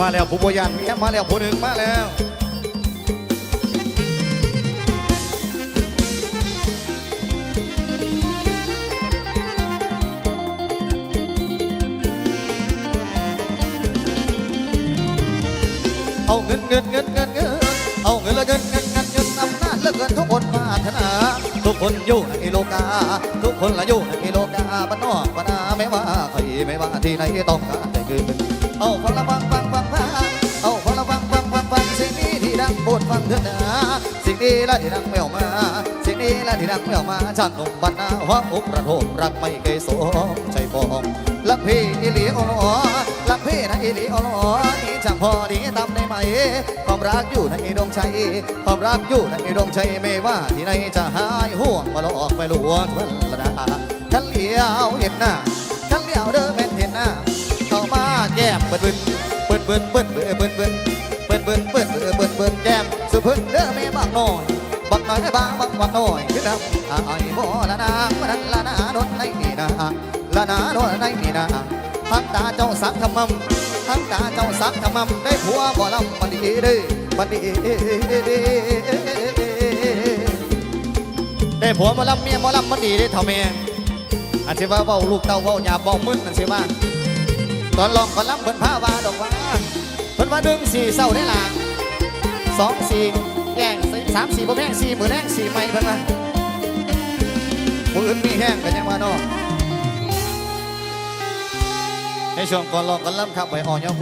มาแล้วผู้บริยานเมียมาแล้วผู้หนึ่งมาแล้วเอาเงินเงินเงินเงินเงินเอาเงินละเงินเงินเงินเงินอำนาจลือเกินทุกคนปรารถนา ทุกคนอยู่ในโลกา ทุกคนละอยู่ในโลกาบ้านนอกบ้านนาไม่ว่าใครไม่ว่าที่ไหนต้องการใจคืนเอาฟังละฟังฟังฟัง ฟังเถิดนะสิ่งนี้ละที่ดังไม่ออกมา สิ่งนี้ละที่ดังไม่ออกมาจากหนุ่มบ้านนาหัวอกระโถมรักไม่เคยสมใจฟองลักพี่อิลีโอโลลักพี่นะอิลีโอโลนี่จังพอดีตามได้ไหมความรักอยู่ในดวงใจความรักอยู่ในดวงใจไม่ว่าที่ไหนจะหายห่วงมาหลอกไปลวงเวลาฉันเลี้ยวเห็นหน้าฉันเลี้ยวเดินเป็นเห็นหน้าเข้ามาแก้มเปิดบึนเปิดบึนเปิด สุพึ่งเด้อไม่บักน้อยบักน้อยบางบักบักน้อยขึ้นน้ำอายบ่ละนามันละนาโดนในนี่นะละนาโดนในนี่นะทั้งตาเจ้าสักทำมั่มทั้งตาเจ้าสักทำมั่มได้ผัวบ่ลำมันดีเด้อมันดีได้ผัวมาลำเมียมาลำมันดีได้อเท่าแม่อันสิว่าเว้าลูกเต้าเว้าหยาบเว้ามึนอันสิว่าตอนลองก็ลำเพิ่นพาว่าดอกว่าเพิ่นว่าดึงสี่เศร้าได้ล่ะ สองสี่แย่งสสามสี่บ่แม่งสี่หมือแรงสี่ไม่เพิ่นว่ามืออื่นมีแห้งกันยังว่าเนาะในช่วงก่อนลองกันลำครับไปอ่อนยอ